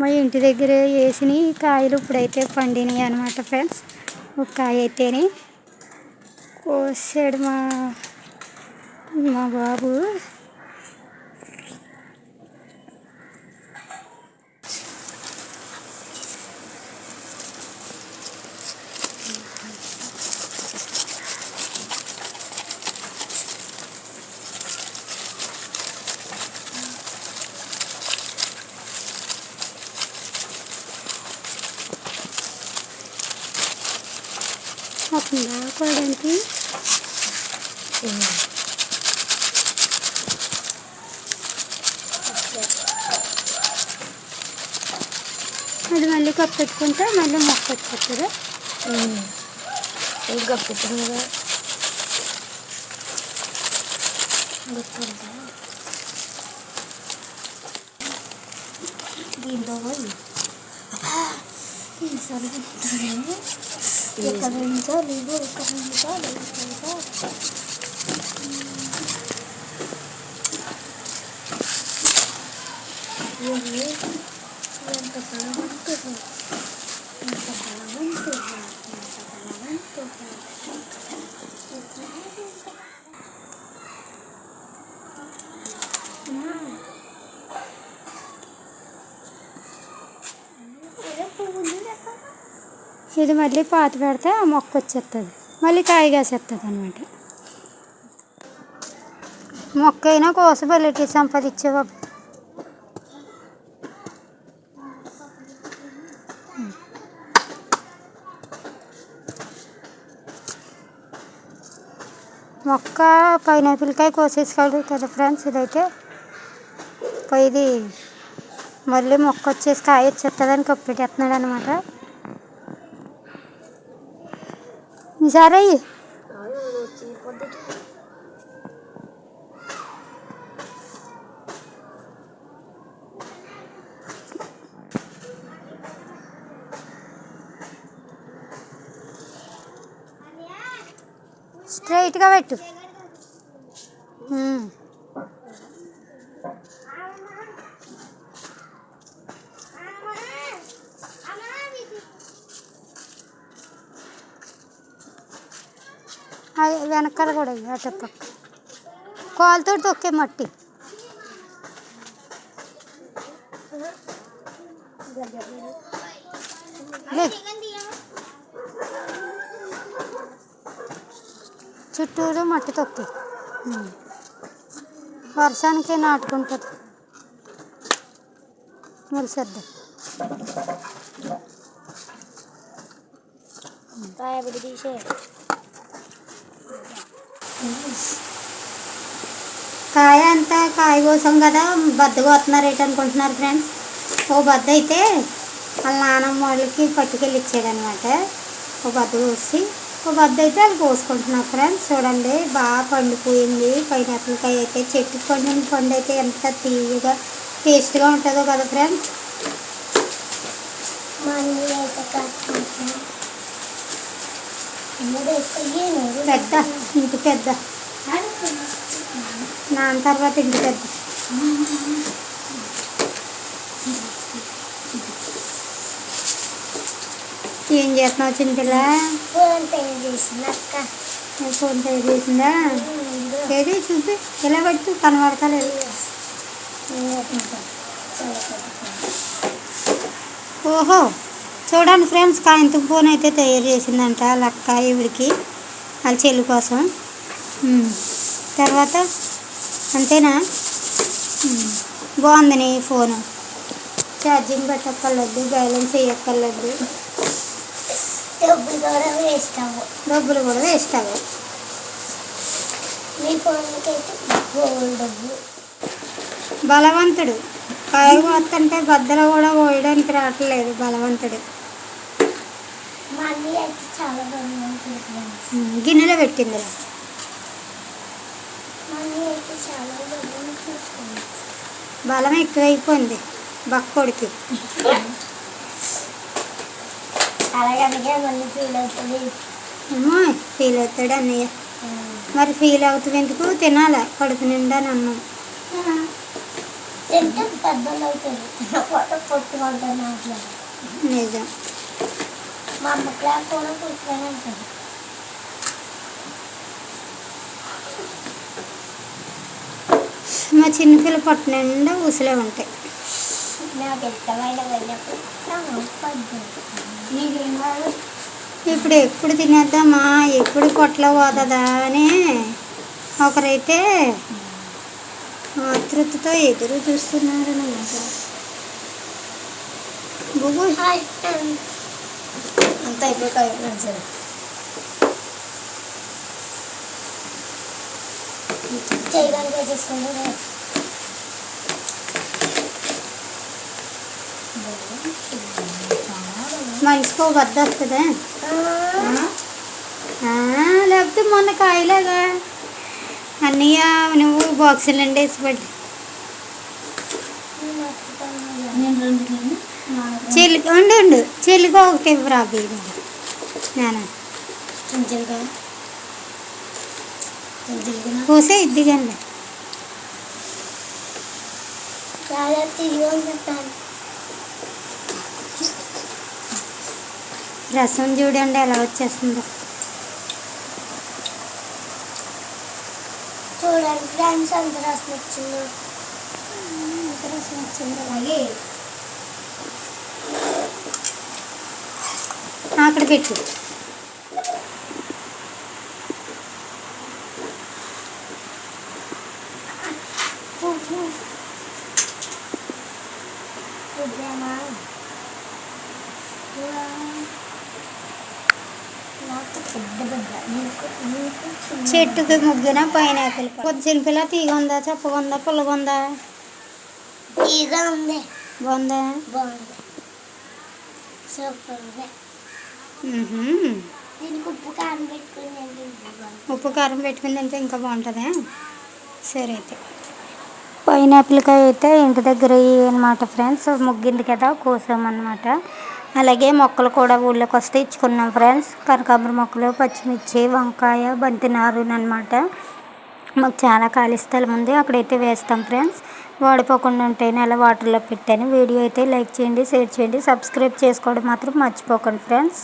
మా ఇంటి దగ్గర వేసిన కాయలు ఇప్పుడైతే పండినాయి అనమాట ఫ్రెండ్స్. ఒక కాయ అయితేనే కోసాడు మా మా బాబు వస్తుందా కోయడానికి అది మళ్ళీ కప్పు పెట్టుకుంటే మళ్ళీ మొక్క వచ్చేస్తుంది. ఇంకా పుట్టినగా దీంతో పోయి. ఈసారి Ya Kalimanjari dulu, Kalimanjari, Kalimanjari. Iya, yang kesalahan itu. ఇది మళ్ళీ పాత పెడితే ఆ మొక్క వచ్చేస్తుంది మళ్ళీ కాయగాసేస్తుంది అనమాట మొక్క అయినా కోసబెల్లటి సంపాదించే బాబు మొక్క పైనాపిల్కాయ కోసేసుకోవాలి కదా ఫ్రెండ్స్ ఇదైతే. ఇది మళ్ళీ మొక్క వచ్చేసి కాయ వచ్చేస్తుందని కప్పెట్టేస్తున్నాడు అనమాట ఈసారి స్ట్రైట్గా పెట్టు. వెనకాల కూడా అటు పక్క. కోలతో తొక్కే మట్టి. చుట్టూరు మట్టి తొక్కి. వర్షానికి నాటుకుంటుంది. మొలిసేద్దాం తీసే కాయ అంతా కాయ కోసం కదా బద్దగోతున్నారు ఏంటి అనుకుంటున్నారు ఫ్రెండ్స్ ఓ బద్ద అయితే వాళ్ళ నానమ్మ వాళ్ళకి పట్టుకెళ్ళి ఇచ్చాడనమాట ఓ బద్ద కోసి ఓ బద్ద అయితే వాళ్ళు కోసుకుంటున్నారు ఫ్రెండ్స్ చూడండి బాగా పండిపోయింది. పైనాపిల్ కాయ అయితే చెట్టు పండిన పండు అయితే ఎంత తీయగా టేస్ట్గా ఉంటుందో కదా ఫ్రెండ్స్ మళ్ళీ అయితే కట్టుకుంటాం మూడు ఎక్కువ పెద్ద ఇంటి పెద్ద. నాన్న తర్వాత ఇంటి పెద్ద. ఏం చేస్తున్నావు చిన్నపిల్ల? ఫోన్ పే చేసిన అక్క. ఫోన్ పే చేసిందా? ఏది చూపి ఇలా పెట్టు కనబడతలేదు. ఓహో. చూడండి ఫ్రెండ్స్ కాయంతం ఫోన్ అయితే తయారు చేసిందంట లక్క ఈవిడికి వాళ్ళ చెల్లి కోసం. తర్వాత అంతేనా. బాగుంది నీ ఫోను. ఛార్జింగ్ పెట్టక్కర్లేదు బ్యాలెన్స్ వేయక్కర్లేదు డబ్బులు కూడా వేస్ట్ అవ్వు. డబ్బులు కూడా వేస్ట్ అవ్వవు మీ ఫోన్కి డబ్బు బలవంతుడు. బద్దలు కూడా కోయడానికి రావట్లేదు బలవంతుడు. మళ్ళీ అయితే చాలా ఉమ్, గిన్నెలో పెట్టిందిరా మళ్ళీ అయితే చాలా బలవంతుడు బలం ఎక్కువైపోయింది బక్కోడికి. అలాగనగా మళ్ళీ ఫీల్ అవుతుంది. ఏమో ఫీల్ అవుతాడు అన్నయ్య. మరి ఫీల్ అవుతుంది ఎందుకు? తినాలా? కడుపు నిండా అన్నం తింటే పెద్దలు నాకు నిజం. మా అమ్మ క్లాస్ కూడా పుట్టుకొని ఉంటుంది. మా చిన్నపిల్ల పొట్ట నిండా ఊసలే ఉంటాయి. నాకు ఇష్టమైన ఇప్పుడు ఎప్పుడు తినేద్దామా? ఎప్పుడు పొట్టలో పోతుందా అని ఒకరైతే ఆతృతతో ఎదురు చూస్తున్నారు ఫ్రెండ్స్ అంత అయిపోయి ఫ్రెండ్స్ చేయడానికి వచ్చేసుకుంటే మనిషికి ఒక వద్ద వస్తుందా ఆ, లేకపోతే మొన్న కాయలాగా. అన్నయ్య నువ్వు బాక్సులు నిండి వేసి పెట్టి చెల్లి ఉండు ఉండు. చెల్లికి ఒకటి ఇవ్వరా నేను పోసే ఉంటాను. రసం చూడండి ఎలా వచ్చేస్తుందో. చూడండి ఫ్రెండ్స్ అంత రసం వచ్చిందో? ఎంత రసం వచ్చిందో అలాగే. అక్కడ పెట్టు ఉద్యానా నాకు పెద్ద పెద్ద నీకు నీకు చిన్న చెట్టుకి ముగ్గున పైన కొద్ది చిన్నపిల్ల తీగ ఉందా? చెప్పగుందా పుల్లగుందా తీగా ఉంది. బాగుందా. ఉప్పు కారం బాగుంది ఉప్పు పెట్టుకుని తింటే ఇంకా బాగుంటుందా? సరే అయితే. పైనాపిల్కాయ అయితే ఇంటి దగ్గర అనమాట ఫ్రెండ్స్. ముగ్గింది కదా కోసామన్నమాట. అలాగే మొక్కలు కూడా ఊళ్ళోకి వస్తే ఇచ్చుకున్నాం ఫ్రెండ్స్. కనకాంబర మొక్కలు పచ్చిమిర్చి వంకాయ బంతి నారుని అనమాట మాకు చాలా ఖాళీ స్థలం ఉంది. అక్కడైతే వేస్తాం ఫ్రెండ్స్. వాడిపోకుండా ఉంటాయని అలా వాటర్లో పెట్టాను వీడియో అయితే లైక్ చేయండి షేర్ చేయండి సబ్స్క్రైబ్ చేసుకోవడం మాత్రం మర్చిపోకండి ఫ్రెండ్స్.